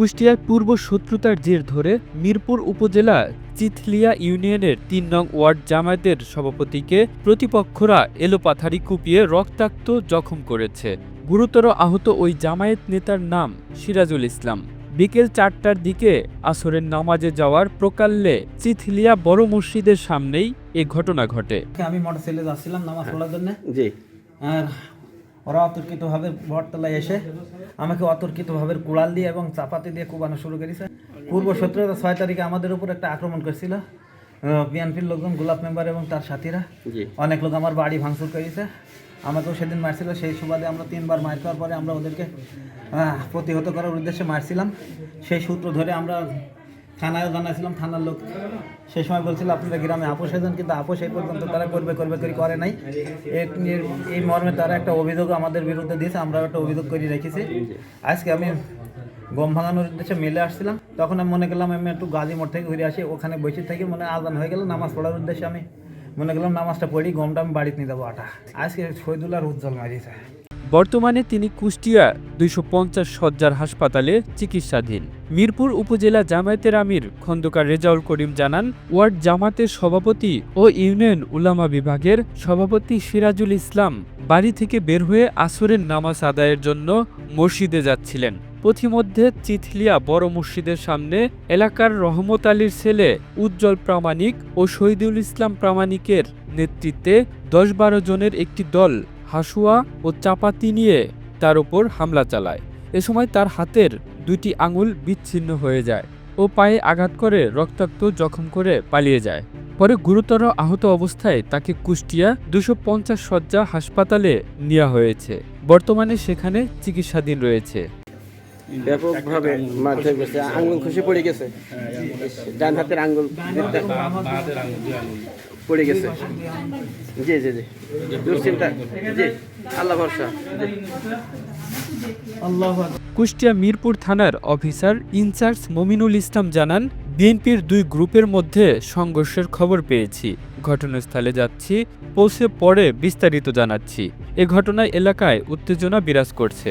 কুষ্টিয়ার পূর্ব শত্রুতার জের ধরে মিরপুর উপজেলা চিথলিয়া ইউনিয়নের তিন নং ওয়ার্ড জামায়াতের সভাপতিকে প্রতিপক্ষরা এলোপাথারি কুপিয়ে রক্তাক্ত জখম করেছে। গুরুতর আহত ওই জামায়াত নেতার নাম সিরাজুল ইসলাম। বিকেল চারটার দিকে আসরের নামাজে যাওয়ার প্রকাল্যে চিথলিয়া বড় মসজিদের সামনেই এ ঘটনা ঘটে। আমি মোটর সাইকেলে যাচ্ছিলাম নামাজ পড়ার জন্য। জি। আর ওরা অতর্কিতভাবে বটতলায় এসে আমাকে অতর্কিতভাবে কুড়াল দিয়ে এবং চাপাতি দিয়ে কুবানো শুরু করেছে। পূর্ব সতেরো ছয় তারিখে আমাদের উপর একটা আক্রমণ করেছিল বিএনপির লোকজন গোলাপ মেম্বার এবং তার সাথীরা। অনেক লোক আমার বাড়ি ভাঙচুর করেছে। আমাকেও সেদিন মারছিল সেই সুবাদে আমরা তিনবার মার খাওয়ার পরে আমরা ওদেরকে প্রতিহত করার উদ্দেশ্যে মারছিলাম। সেই সূত্র ধরে আমরা থানায় জানাইছিলাম, থানার লোক সেই সময় বলছিল, আপনারা গ্রামে আপোষ হয়েছেন কিন্তু আপোষ এই পর্যন্ত তারা করবে করবে, করে করে নাই। এই মর্মে তারা একটা অভিযোগ আমাদের বিরুদ্ধে দিয়েছে, আমরাও একটা অভিযোগ করে রেখেছি। আজকে আমি গম ভাঙানোর উদ্দেশ্যে মেলে আসছিলাম। তখন আমি মনে করলাম, আমি একটু গাজী মোড় থেকে ঘুরে আসি, ওখানে বসে থেকে মনে আজান হয়ে গেল, নামাজ পড়ার উদ্দেশ্যে আমি মনে করলাম, নামাজটা পড়ি, গমটা আমি বাড়িতে নিয়ে যাব আটা। আজকে শহীদুল আর উজ্জ্বল মারিয়েছে। বর্তমানে তিনি কুষ্টিয়া দুইশো পঞ্চাশ সজ্জার হাসপাতালে চিকিৎসাধীন। মিরপুর উপজেলা জামায়াতের আমির খন্দকার রেজাউল করিম জানান, ওয়ার্ড জামাতের সভাপতি ও ইউনিয়ন উলামা বিভাগের সভাপতি সিরাজুল ইসলাম বাড়ি থেকে বের হয়ে আসরের নামাজ আদায়ের জন্য মসজিদে যাচ্ছিলেন। পথিমধ্যে চিথলিয়া বড় মসজিদের সামনে এলাকার রহমত আলীর ছেলে উজ্জ্বল প্রামাণিক ও শহীদুল ইসলাম প্রামাণিকের নেতৃত্বে দশ বারো জনের একটি দল হাসুয়া ও চাপাতি নিয়ে তার ওপর হামলা চালায়। এ সময় তার হাতের দুইটি আঙুল বিচ্ছিন্ন হয়ে যায় ও পায়ে আঘাত করে রক্তাক্ত জখম করে পালিয়ে যায়। পরে গুরুতর আহত অবস্থায় তাকে কুষ্টিয়া দুশো পঞ্চাশ শয্যা হাসপাতালে নেওয়া হয়েছে। বর্তমানে সেখানে চিকিৎসাধীন রয়েছে। ব্যাপকভাবে মারধর করছে আঙ্গুল খুশি পড়ে গেছে। ডান হাতের আঙ্গুল, পড়ে গেছে। জি জি জি। দুশ্চিন্তা। জি, আল্লাহ ভরসা। কুষ্টিয়া মিরপুর থানার অফিসার ইনচার্জ মমিনুল ইসলাম জানান, বিএনপির দুই গ্রুপের মধ্যে সংঘর্ষের খবর পেয়েছি। ঘটনাস্থলে যাচ্ছি, পৌঁছে পরে বিস্তারিত জানাচ্ছি। এ ঘটনায় এলাকায় উত্তেজনা বিরাজ করছে।